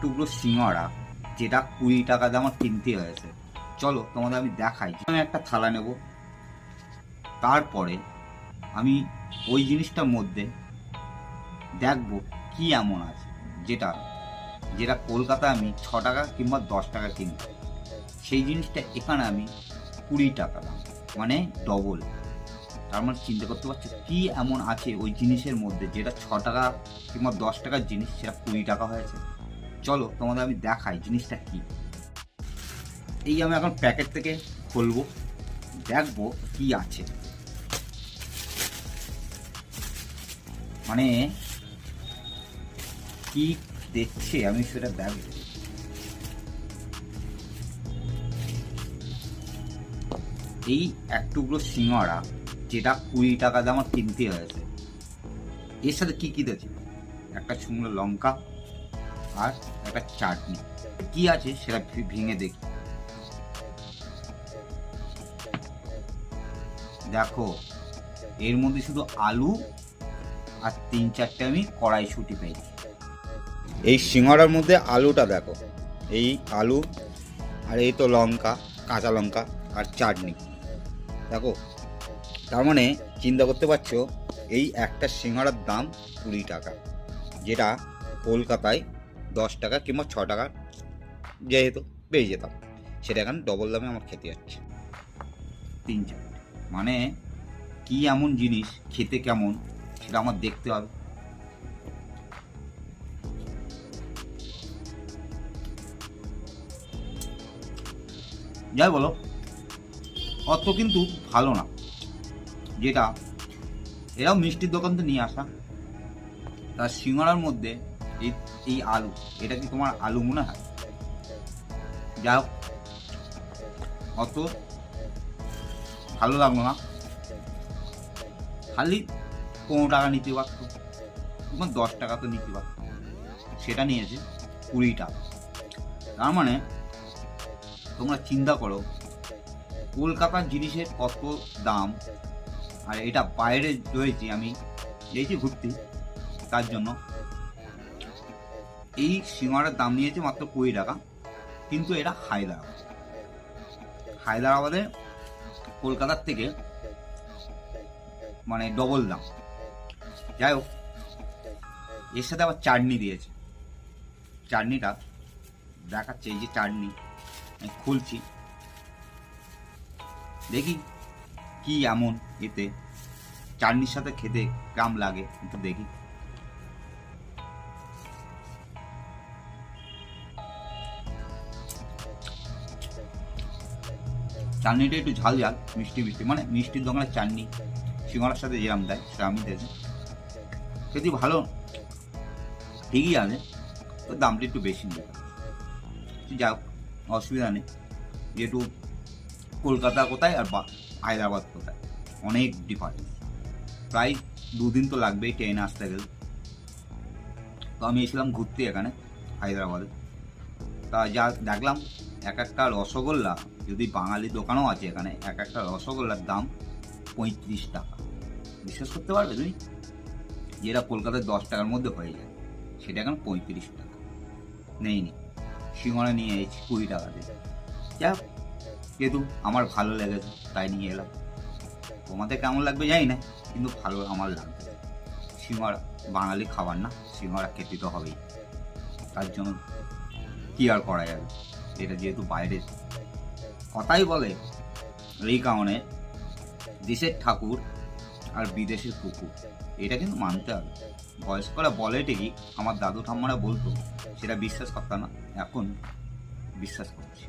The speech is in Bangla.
টুকরো সিঙ্গড়া যেটা কুড়ি টাকা দিয়ে আমার কিনতে হয়েছে। চলো, তোমাদের আমি দেখাই। আমি একটা থালা নেব। তারপরে আমি ওই জিনিসটার মধ্যে দেখব কি এমন আছে, যেটা যেটা কলকাতায় আমি ছ টাকা কিংবা দশ টাকা কিনি সেই জিনিসটা এখানে আমি কুড়ি টাকা দাম মানে ডবল তার মানে চিন্তা করতে পারছ কি এমন আছে ওই জিনিসের মধ্যে, যেটা ছ টাকা কিংবা দশ টাকার জিনিস, সেটা কুড়ি টাকা হয়েছে। চলো, তোমাদের আমি দেখাই জিনিসটা কি। এই আমি এখন প্যাকেট থেকে খুলবো, দেখব কি আছে। মানে কি দেখছে, আমি সেটা দেখব। এই এক টুকরো যেটা কুড়ি টাকা দিয়ে আমার কিনতে হয়েছে। এর সাথে কি কি দিয়েছে একটা শুকনো লঙ্কা আর একটা চাটনি। কি আছে সেটা ভেঙে দেখি। দেখো, এর মধ্যে শুধু আলু আর তিন চারটে আমি কড়াইশুটি পেয়েছি। এই সিঙ্গড়ার মধ্যে আলুটা দেখো। এই আলু আর এই তো লঙ্কা, কাঁচা লঙ্কা আর চাটনি। দেখো, তার মানে চিন্তা করতে পারছ, এই একটা সিঙ্গারার দাম কুড়ি টাকা, যেটা কলকাতায় দশ টাকা কিংবা ছ টাকা যেহেতু পেয়ে যেতাম, সেটা এখন ডবল দামে আমার খেতে যাচ্ছে। তিন চার। মানে কি এমন জিনিস, খেতে কেমন, সেটা আমার দেখতে হবে। যাই বলো, অত কিন্তু ভালো না। যেটা, এরাও মিষ্টির দোকান তো নিয়ে আসা। তার সিঙ্গারার মধ্যে এই এই আলু, এটা কি তোমার আলু মনে হয়? যাই হোক অত ভালো লাগল না। খালি পনেরো টাকা নিতে পারতো এবং দশ টাকা তো নিতে পারতো। সেটা নিয়েছে কুড়ি টাকা। তার মানে তোমরা চিন্তা করো, কলকাতার জিনিসের কত দাম, আর এটা বাইরে রয়েছি আমি যেয়েছি ঘুরতে, তার জন্য। এই সিঙ্গারার দাম নিয়েছে মাত্র কুড়ি টাকা, কিন্তু এটা হায়দ্রাবাদ। হায়দ্রাবাদে কলকাতার থেকে মানে ডবল দাম। যাই হোক, এর সাথে আবার চাটনি দিয়েছে। চাটনিটা দেখাচ্ছে, এই যে চাটনি খুলছি। দেখি কি এমন এতে। চাটনির সাথে খেতে কেমন লাগে, একটু দেখি। চাটনিটা একটু ঝাল ঝাল, মিষ্টি মিষ্টি। মানে মিষ্টির দোকানের চাটনি সিঙ্গারার সাথে যেরাম দেয় সেটা আমি দিয়েছি যদি ভালো ঠিকই আছে তো দামটা একটু বেশি নিয়ে যাক, অসুবিধা নেই। যেহেতু কলকাতা কোথায় আর বা- হায়দ্রাবাদ কোথায়? অনেক ডিফারেন্স প্রায় দুদিন তো লাগবেই ট্রেনে আসতে গেলে। তো আমি এসেছিলাম ঘুরতে এখানে, হায়দ্রাবাদে। তা যা দেখলাম এক একটা রসগোল্লা, যদি বাঙালি দোকানও আছে এখানে, এক একটা রসগোল্লার দাম পঁয়ত্রিশ টাকা। বিশ্বাস করতে পারবে তুমি? যেটা কলকাতায় দশ টাকার মধ্যে হয়ে যায়, সেটা এখন পঁয়ত্রিশ টাকা। নেই নি সিঙ্গড়া নিয়ে এসেছি কুড়ি টাকা দিয়ে যাক যেহেতু আমার ভালো লেগেছে, তাই নিয়ে এলাম। তোমাদের কেমন লাগবে জানি না, কিন্তু ভালো আমার লাগবে। সিঙ্গড়া বাঙালি খাবার না সিঙ্গড়া খেতে তো হবেই। তার জন্য কি আর করা যাবে? এটা যেহেতু বাইরের কথাই বলে, এই কারণে দেশের ঠাকুর আর বিদেশের কুকুর, এটা কিন্তু মানতে হবে। বয়স্করা বলে ঠিকই, আমার দাদু ঠাম্মারা বলতো, সেটা বিশ্বাস করতাম না, এখন বিশ্বাস করছি।